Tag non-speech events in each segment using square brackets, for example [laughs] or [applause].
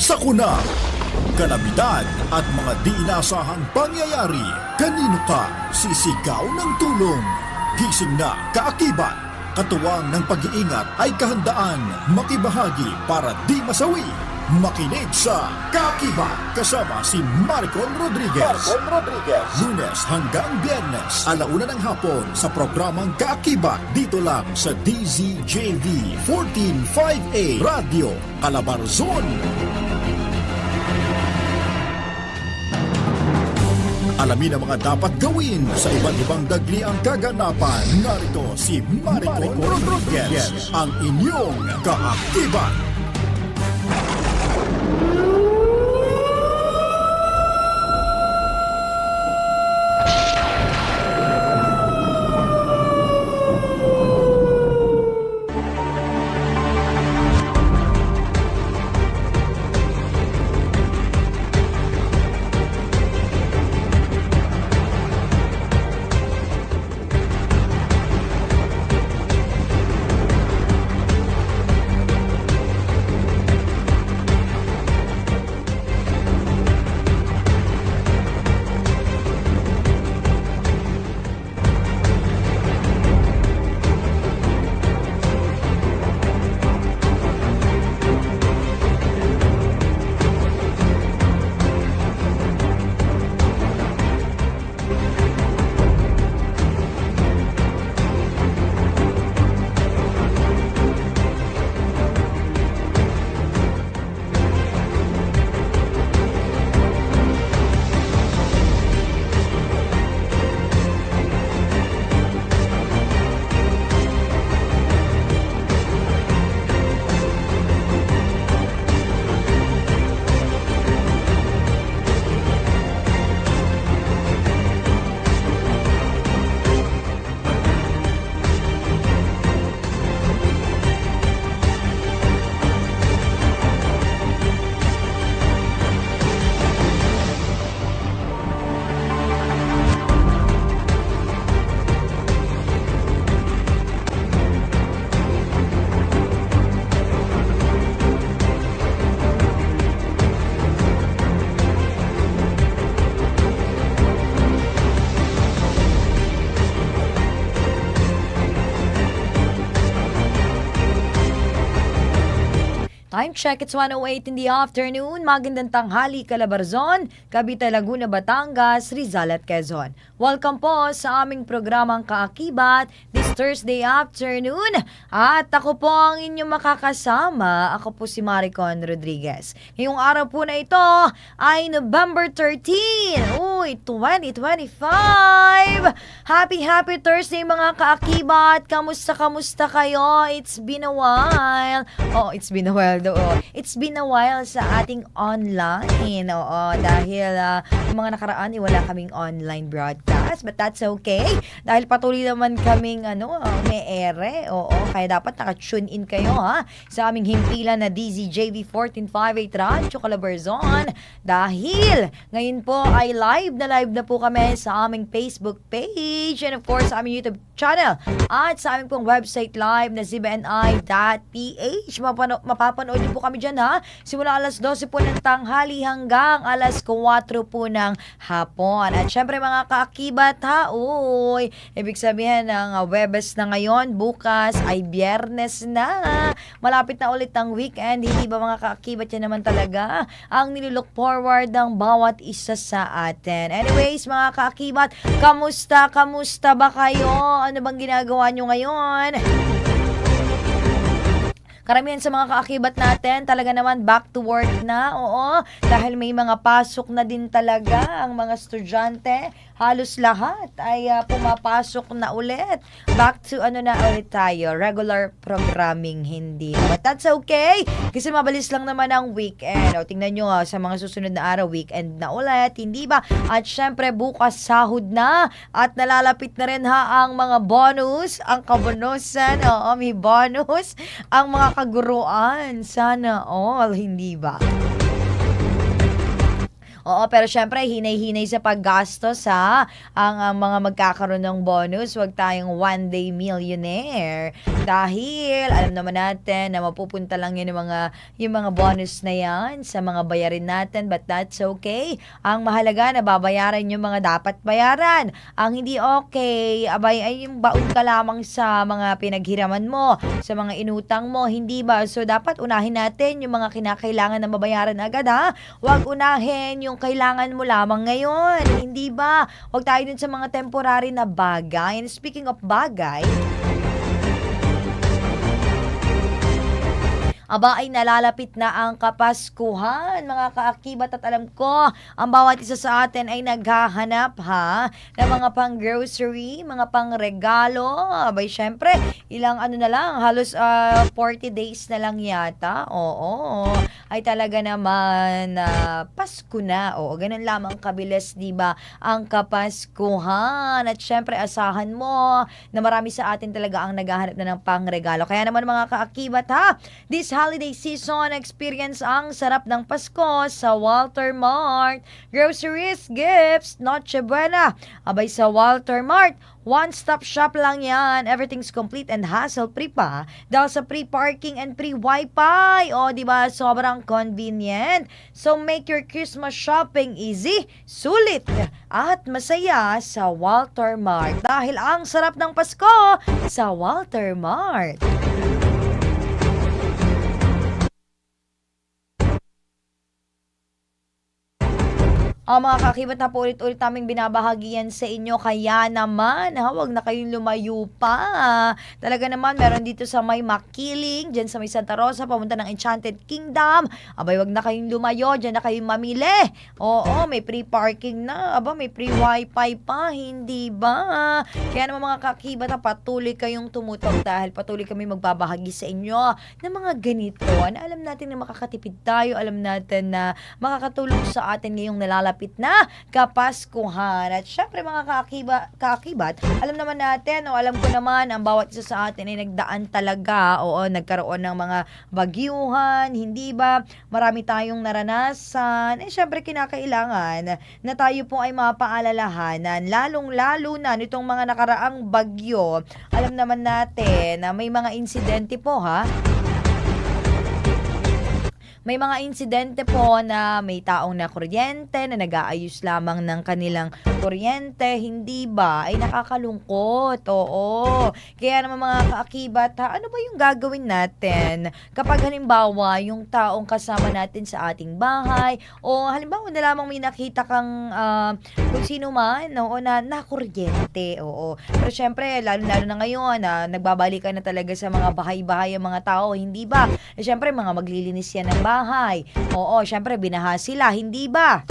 sakuna, kalamidad at mga di inasahang pangyayari. Kanino ka sisigaw ng tulong? Gising na kaakibat. Katuwang ng pag-iingat ay kahandaan makibahagi para di masawi. Makinig sa Kakibat kasama si Maricon Rodriguez. Maricon Rodriguez. Lunes hanggang Biyernes, alauna ng hapon sa programang Kakibat dito lang sa DZJV 145A Radio Calabarzon. Alamin ang mga dapat gawin sa iba't ibang dagliang kaganapan. Narito si Maricon Rodriguez, ang inyong kaakibat. Time check, it's 108 in the afternoon. Magandang tanghali, Calabarzon, Cavite, Laguna, Batangas, Rizal at Quezon. Welcome po sa aming programang Kaakibat Thursday afternoon. At ako po ang inyong makakasama. Ako po si Maricon Rodriguez. Ngayong araw po na ito ay November 13. Uy, 2025! Happy, happy Thursday mga Kaakibat! Kamusta, kamusta kayo? It's been a while. Oh, it's been a while daw. oh. It's been a while sa ating online. Oo, dahil ah, yung mga nakaraan, eh, wala kaming online broadcast. But that's okay. Dahil patuloy naman kaming ano, ah, may ere. Oo, kaya dapat naka-tune in kayo ha sa aming himpilan na DZJV 1458 Radyo Calabarzon. Dahil ngayon po ay live na live na po kami sa aming Facebook page and of course sa aming YouTube channel at sa aming pong website live na zbni.ph. Mapano- mapapanood niyo po kami dyan ha. Simula alas 12 po ng tanghali hanggang alas 4 po ng hapon. At syempre mga kaakibat ha, uy, ibig sabihin ng uh, Webes na ngayon, bukas ay biyernes na. Malapit na ulit ang weekend. Hindi ba mga kaakibat yan naman talaga ang nilook forward ng bawat isa sa atin. Anyways, mga kaakibat, kamusta, kamusta ba kayo? Ano bang ginagawa nyo ngayon? Karamihan sa mga kaakibat natin, talaga naman back to work na, oo. Dahil may mga pasok na din talaga ang mga estudyante. Halos lahat ay ah, pumapasok na ulit. Back to ano na ulit tayo, regular programming hindi. But that's okay, kasi mabalis lang naman ang weekend. O, tingnan nyo ah, sa mga susunod na araw, weekend na ulit, hindi ba? At syempre, bukas sahod na. At nalalapit na rin ha ang mga bonus, ang kabonusan, oo, may bonus, ang mga kaguruan. Sana all, hindi ba? Oo, pero syempre, hinay-hinay sa paggastos ha. Ang, ang mga magkakaroon ng bonus, wag tayong one-day millionaire. Dahil, alam naman natin na mapupunta lang yun yung mga, yung mga bonus na yan sa mga bayarin natin. But that's okay. Ang mahalaga na babayaran yung mga dapat bayaran. Ang hindi okay, abay, ay yung baon ka lamang sa mga pinaghiraman mo, sa mga inutang mo, hindi ba? So, dapat unahin natin yung mga kinakailangan na mabayaran agad, ha? Huwag unahin yung kailangan mo lamang ngayon, hindi ba? Huwag tayo dun sa mga temporary na bagay. And speaking of bagay, Aba ay nalalapit na ang Kapaskuhan, mga kaakibat at alam ko, ang bawat isa sa atin ay naghahanap ha ng mga pang grocery, mga pang regalo. Abay syempre, ilang ano na lang, halos ah, 40 days na lang yata. Oo, ay talaga naman na Pasko na. Oo, ganun lamang kabilis, 'di ba? Ang Kapaskuhan at syempre asahan mo na marami sa atin talaga ang naghahanap na ng pangregalo. Kaya naman mga kaakibat ha, this holiday season, experience ang sarap ng Pasko sa Walter Mart. Groceries, gifts, Noche Buena. Abay sa Walter Mart, one-stop shop lang yan. Everything's complete and hassle-free pa. Dahil sa free parking and free wifi. O, di ba? Sobrang convenient. So, make your Christmas shopping easy, sulit, at masaya sa Walter Mart. Dahil ang sarap ng Pasko sa Walter Mart. Ang mga kakibat na po ulit-ulit naming binabahagian sa inyo. Kaya naman, ha, wag na kayong lumayo pa. Talaga naman, meron dito sa may Makiling, dyan sa may Santa Rosa, pamunta ng Enchanted Kingdom. Abay, wag na kayong lumayo, dyan na kayong mamili. Oo, may free parking na. Aba, may free wifi pa, hindi ba? Kaya naman mga kakibat, ha, patuloy kayong tumutog dahil patuloy kami magbabahagi sa inyo ng mga ganito. Na alam natin na makakatipid tayo, alam natin na makakatulong sa atin ngayong nalalapit na Kapaskuhan. At syempre mga kaakiba, kaakibat, alam naman natin, o alam ko naman, ang bawat isa sa atin ay nagdaan talaga, oo, nagkaroon ng mga bagyuhan, hindi ba? Marami tayong naranasan. Eh syempre kinakailangan na tayo po ay mapaalalahanan, lalong-lalo na nitong mga nakaraang bagyo. Alam naman natin na may mga insidente po ha, may mga insidente po na may taong na kuryente na nag-aayos lamang ng kanilang kuryente, hindi ba? Ay nakakalungkot, oo. Kaya naman mga kaakibat, ha, ano ba yung gagawin natin kapag halimbawa yung taong kasama natin sa ating bahay o halimbawa na lamang may nakita kang ah, kung sino man, oo, na nakuryente, oo. Pero syempre, lalo-lalo na ngayon, na nagbabalikan na talaga sa mga bahay-bahay ang mga tao, hindi ba? Eh, syempre, mga maglilinis yan ng bahay. Oo, syempre, binaha sila, hindi ba?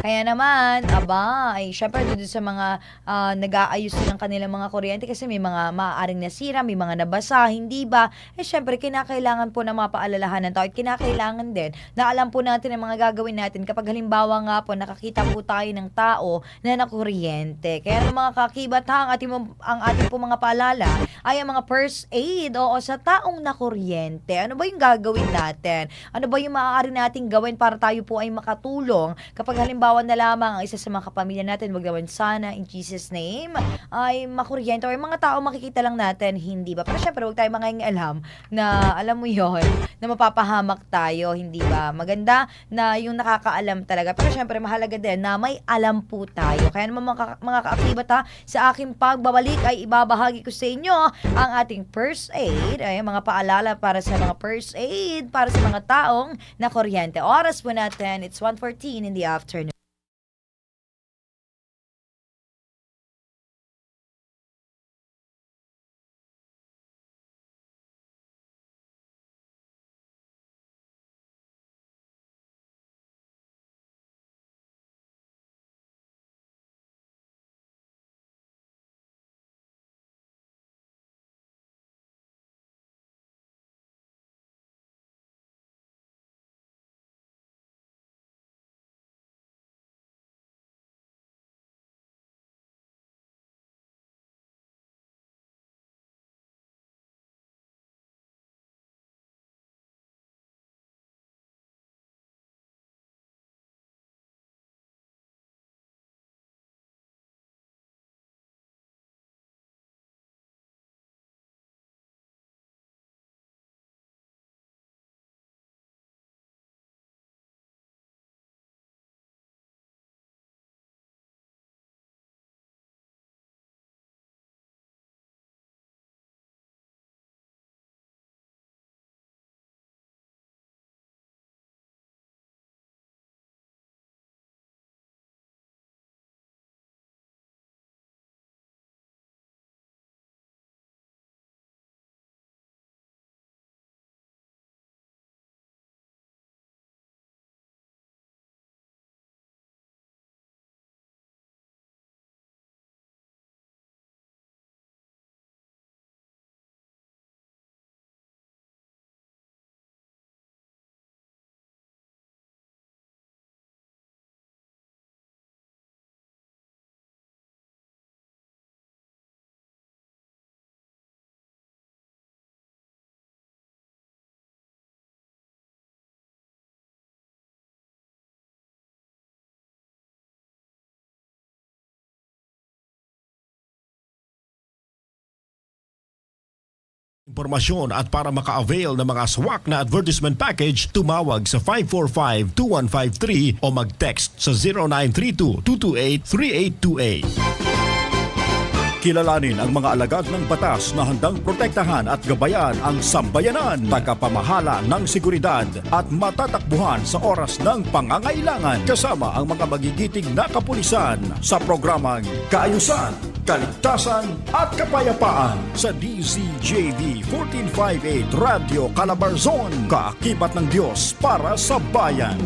Kaya naman, aba, ay syempre doon sa mga ah, nag-aayos ng kanilang mga kuryente kasi may mga maaaring nasira, may mga nabasa, hindi ba? Eh syempre, kinakailangan po na mapaalalahan ng tao at kinakailangan din na alam po natin ang mga gagawin natin kapag halimbawa nga po nakakita po tayo ng tao na nakuryente. Kaya ng mga kakibat ha, ang ang ating po mga paalala ay ang mga first aid o sa taong nakuryente. Ano ba yung gagawin natin? Ano ba yung maaari nating gawin para tayo po ay makatulong kapag halimbawa na lamang ang isa sa mga kapamilya natin, wag naman sana in Jesus name, ay makuryente or mga tao makikita lang natin, hindi ba? Pero syempre, wag tayo mga alam na, alam mo yon na mapapahamak tayo, hindi ba? Maganda na yung nakakaalam talaga. Pero syempre, mahalaga din na may alam po tayo. Kaya naman mga, mga kaakibat ha, sa aking pagbabalik ay ibabahagi ko sa inyo ang ating first aid, ay mga paalala para sa mga first aid, para sa mga taong na kuryente. Oras po natin, it's 1.14 in the afternoon. Impormasyon at para maka-avail ng mga swak na advertisement package, tumawag sa 545-2153 o mag-text sa 0932-228-3828. Kilalanin ang mga alagad ng batas na handang protektahan at gabayan ang sambayanan, tagapamahala ng seguridad at matatakbuhan sa oras ng pangangailangan kasama ang mga magigiting na kapulisan sa programang Kaayusan, Kaligtasan at Kapayapaan sa DZJV 1458 Radio Calabarzon, kaakibat ng Diyos para sa bayan.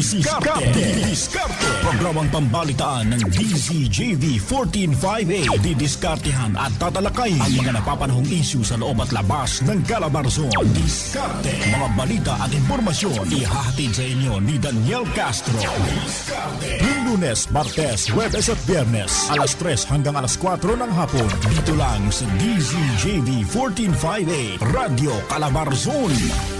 Diskarte. Diskarte. Programang pambalitaan ng DZJV 1458. Didiskartehan at tatalakay ang mga napapanahong issue sa loob at labas ng Calabarzon. Diskarte. Mga balita at impormasyon ihahatid sa inyo ni Daniel Castro. Diskarte. Lunes, martes, webes at biyernes. Alas 3 hanggang alas 4 ng hapon. Dito lang sa DZJV 1458. Radio Calabarzon.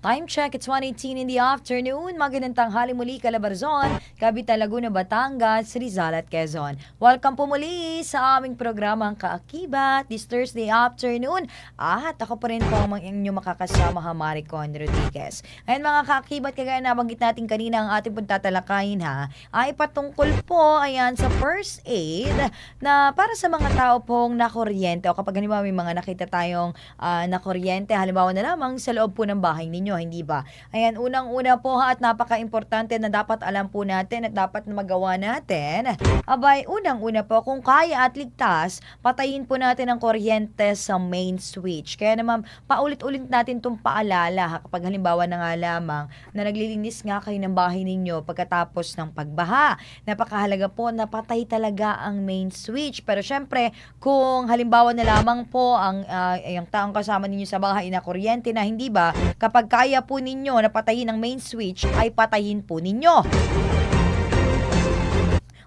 Time check, it's 1.18 in the afternoon. Magandang tanghali muli, Calabarzon, Capital Laguna, Batangas, Rizal at Quezon. Welcome po muli sa aming programang Kaakibat this Thursday afternoon. At ako pa rin po ang inyong makakasama, ha, Maricon Rodriguez. Ayan mga Kaakibat, kagaya nabanggit natin kanina ang ating pong tatalakayin ha, ay patungkol po ayan sa first aid na para sa mga tao pong nakuryente o kapag halimbawa may mga nakita tayong ah, nakuryente, halimbawa na lamang sa loob po ng bahay ninyo, hindi ba? Ayan, unang-una po ha at napaka-importante na dapat alam po natin at dapat na magawa natin. Abay, unang-una po, kung kaya at ligtas, patayin po natin ang kuryente sa main switch. Kaya naman, paulit-ulit natin itong paalala ha, kapag halimbawa na nga lamang na naglilinis nga kayo ng bahay ninyo pagkatapos ng pagbaha. Napakahalaga po na patay talaga ang main switch. Pero syempre, kung halimbawa na lamang po ang ah, yung taong kasama ninyo sa bahay na kuryente na hindi ba, kapag kaya po ninyo na patayin ang main switch, ay patayin po ninyo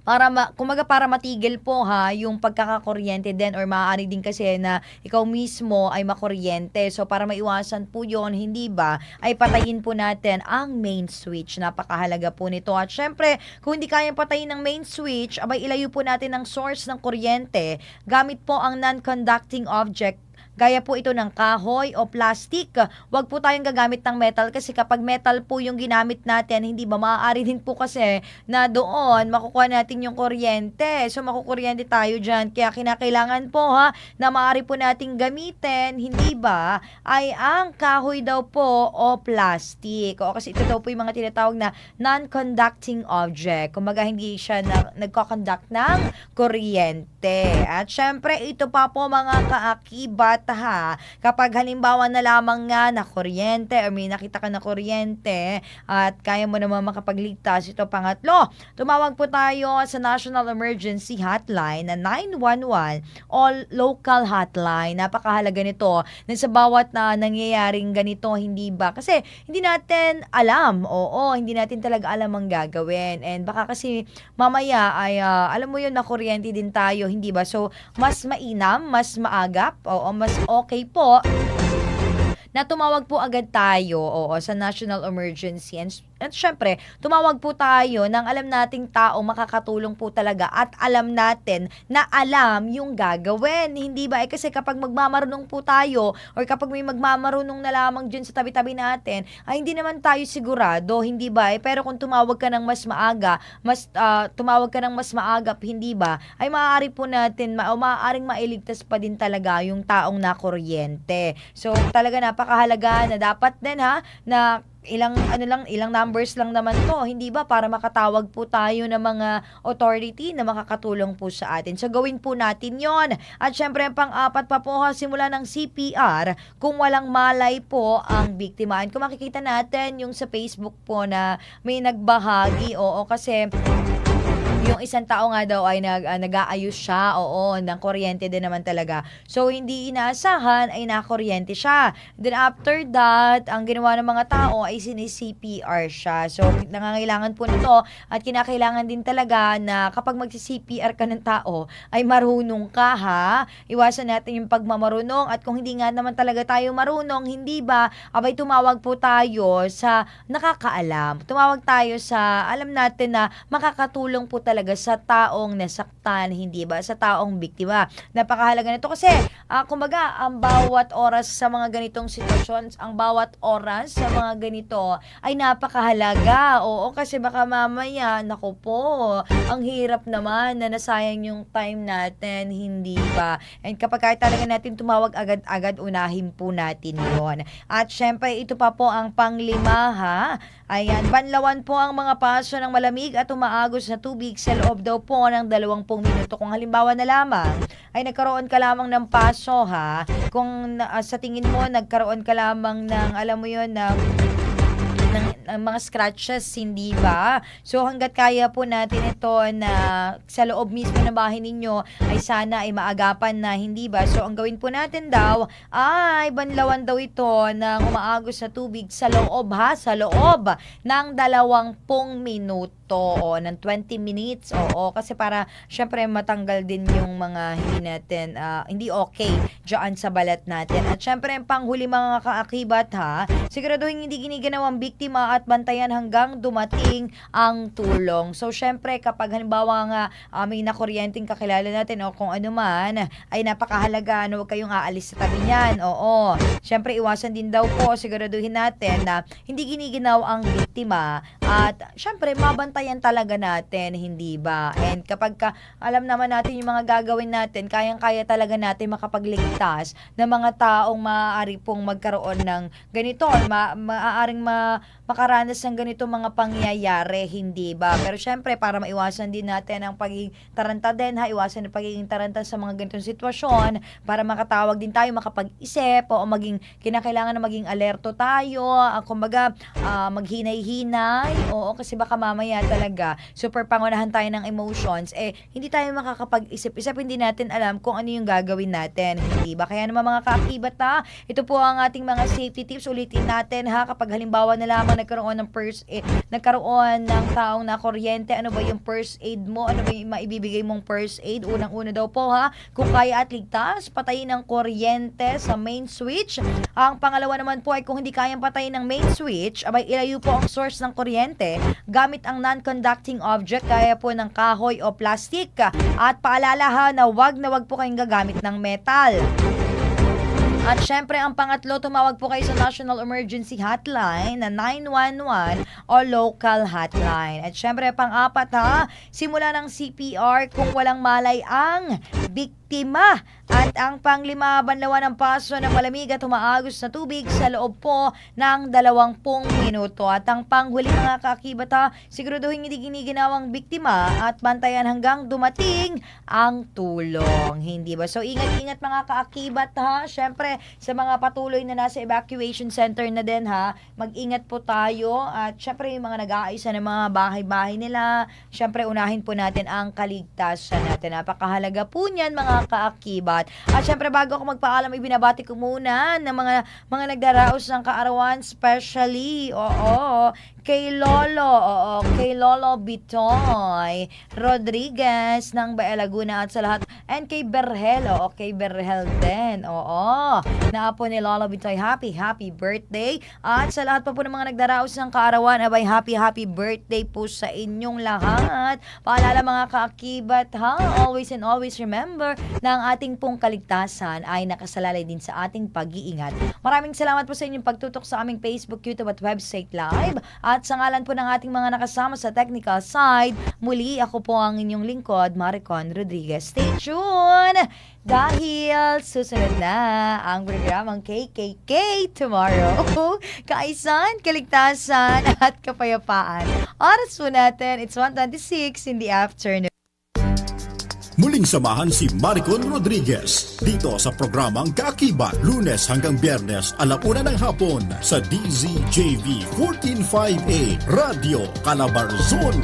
para ma, kumaga para matigil po ha yung pagkakakuryente din or maaari din kasi na ikaw mismo ay makuryente. So para maiwasan po yon hindi ba, ay patayin po natin ang main switch. Napakahalaga po nito. At syempre, kung hindi kayang patayin ng main switch, abay ilayo po natin ang source ng kuryente gamit po ang non-conducting object Gaya po ito ng kahoy o plastic. Huwag po tayong gagamit ng metal kasi kapag metal po yung ginamit natin, hindi ba maaari din po kasi na doon makukuha natin yung kuryente. So makukuryente tayo dyan. Kaya kinakailangan po ha na maaari po nating gamitin, hindi ba, ay ang kahoy daw po o plastic. O kasi ito daw po yung mga tinatawag na non-conducting object. Kumaga hindi siya na, nagko-conduct ng kuryente. At syempre, ito pa po mga kaakibat ha. Kapag halimbawa na lamang nga na kuryente or may nakita ka na kuryente at kaya mo naman makapagligtas, ito pangatlo, tumawag po tayo sa National Emergency Hotline na 911 all local hotline. Napakahalaga nito na sa bawat na nangyayaring ganito, hindi ba? Kasi hindi natin alam, oo, hindi natin talaga alam ang gagawin. And baka kasi mamaya ay, ah, alam mo yun, na kuryente din tayo, hindi ba? So, mas mainam, mas maagap, oo, mas okay po. Na tumawag po agad tayo oo, sa national emergency and, at syempre, tumawag po tayo ng alam nating tao makakatulong po talaga at alam natin na alam yung gagawin. Hindi ba? Eh, kasi kapag magmamarunong po tayo or kapag may magmamarunong na lamang dyan sa tabi-tabi natin, ay hindi naman tayo sigurado, hindi ba? Eh, pero kung tumawag ka ng mas maaga, mas ah, tumawag ka ng mas maagap, hindi ba? Ay maaari po natin, ma- o maaaring mailigtas pa din talaga yung taong nakuryente. So, talaga napakahalaga na dapat din ha, na ilang ano lang ilang numbers lang naman to hindi ba? Para makatawag po tayo ng mga authority na makakatulong po sa atin. So gawin po natin yon. At syempre ang pang-apat pa po ha, simula ng CPR kung walang malay po ang biktima and kung makikita natin yung sa Facebook po na may nagbahagi oo kasi Yung isang tao nga daw ay nag, ah, nag-aayos siya, oo, ng kuryente din naman talaga. So, hindi inaasahan ay nakuryente siya. Then after that, ang ginawa ng mga tao ay sini-CPR siya. So, nangangailangan po nito at kinakailangan din talaga na kapag magsi-CPR ka ng tao, ay marunong ka ha. Iwasan natin yung pagmamarunong at kung hindi nga naman talaga tayo marunong, hindi ba, abay tumawag po tayo sa nakakaalam. Tumawag tayo sa alam natin na makakatulong po talaga sa taong nasaktan, hindi ba? Sa taong biktima. Napakahalaga nito kasi, ah, kumbaga, ang bawat oras sa mga ganitong sitwasyon, ang bawat oras sa mga ganito ay napakahalaga. Oo, kasi baka mamaya, nako po, ang hirap naman na nasayang yung time natin, hindi ba? And kapag talaga natin tumawag agad-agad, unahin po natin yon. At syempre, ito pa po ang panglima ha. Ayan, banlawan po ang mga paso ng malamig at umaagos na tubig sa loob daw po ng 20 minuto. Kung halimbawa na lamang ay nagkaroon ka lamang ng paso ha, kung ah, sa tingin mo nagkaroon ka lamang ng alam mo yon na ng, ng mga scratches, hindi ba? So hanggat kaya po natin ito na sa loob mismo ng bahay ninyo ay sana ay maagapan na, hindi ba? So ang gawin po natin daw ay banlawan daw ito ng umaagos na tubig sa loob ha, sa loob ng dalawampung minuto o ng 20 minutes oo. Kasi para syempre matanggal din yung mga hindi natin ah, hindi okay diyan sa balat natin. At syempre ang panghuli mga kaakibat ha siguraduhin hindi giniginawang biktima at bantayan hanggang dumating ang tulong. So syempre kapag halimbawa nga ah, may nakuryenteng kakilala natin o kung ano man ay napakahalaga na huwag kayong aalis sa tabi niyan oo. Syempre iwasan din daw po siguraduhin natin na hindi giniginaw ang biktima. At syempre mabantayan talaga natin, hindi ba? And kapag ka, alam naman natin yung mga gagawin natin, kayang-kaya talaga natin makapagligtas ng mga taong maaari pong magkaroon ng ganito, or ma, maaaring ma, makaranas ng ganito mga pangyayari, hindi ba? Pero syempre, para maiwasan din natin ang pagiging taranta din, ha? Iwasan ang pagiging taranta sa mga ganitong sitwasyon para makatawag din tayo, makapag-isip, o maging, kinakailangan na maging alerto tayo, ah, kumbaga, ah, maghinay-hinay, oo, kasi baka mamaya talaga, super pangunahan tayo ng emotions, eh, hindi tayo makakapag-isip-isip, hindi natin alam kung ano yung gagawin natin, hindi ba? Kaya naman mga kaakibat ha, ito po ang ating mga safety tips, ulitin natin ha, kapag halimbawa na lamang nagkaroon ng first aid, nagkaroon ng taong na kuryente, ano ba yung first aid mo, ano ba yung maibibigay mong first aid, unang-una daw po ha, kung kaya at ligtas, patayin ang kuryente sa main switch, ang pangalawa naman po ay kung hindi kayang patayin ng main switch, abay ilayo po ang source ng kuryente. Gamit ang non-conducting object kaya po ng kahoy o plastic. At paalala ha na wag na wag po kayong gagamit ng metal. At syempre, ang pangatlo, tumawag po kayo sa National Emergency Hotline na 911 o local hotline. At syempre, pang-apat ha, simula ng CPR kung walang malay ang biktima. At ang panglima, banlawan ng paso ng malamig at umaagos na tubig sa loob po ng 20 minuto. At ang panghuli mga kakibat ha, siguraduhin hindi giniginawang biktima at bantayan hanggang dumating ang tulong. Hindi ba? So, ingat-ingat mga kaakibat ha. Syempre, sa mga patuloy na nasa evacuation center na din ha, mag-ingat po tayo. At syempre, yung mga nag-aayos na ng mga bahay-bahay nila, syempre, unahin po natin ang kaligtasan natin. Napakahalaga po niyan mga kaakibat. At syempre, bago ako magpaalam, ibinabati ko muna ng mga mga nagdaraos ng kaarawan, especially, oo, kay Lolo, oo, kay Lolo Bitoy Rodriguez ng Bae Laguna at sa lahat, and kay Berhel, oo, kay Berhel din, oo, na po ni Lolo Bitoy, happy, happy birthday, at sa lahat pa po ng mga nagdaraos ng kaarawan, abay, happy, happy birthday po sa inyong lahat. Paalala mga kaakibat, ha, always and always remember na ang ating pong kaligtasan ay nakasalalay din sa ating pag-iingat. Maraming salamat po sa inyong pagtutok sa aming Facebook, YouTube at website live. At sa ngalan po ng ating mga nakasama sa technical side, muli ako po ang inyong lingkod, Maricon Rodriguez. Stay tuned! Dahil susunod na ang programang KKK tomorrow. [laughs] Kaisan, kaligtasan at kapayapaan. Oras po natin, it's 1.26 in the afternoon. Muling samahan si Maricon Rodriguez dito sa programang Kaakibat, lunes hanggang biyernes alauna ng hapon sa DZJV 145A Radio Calabarzon.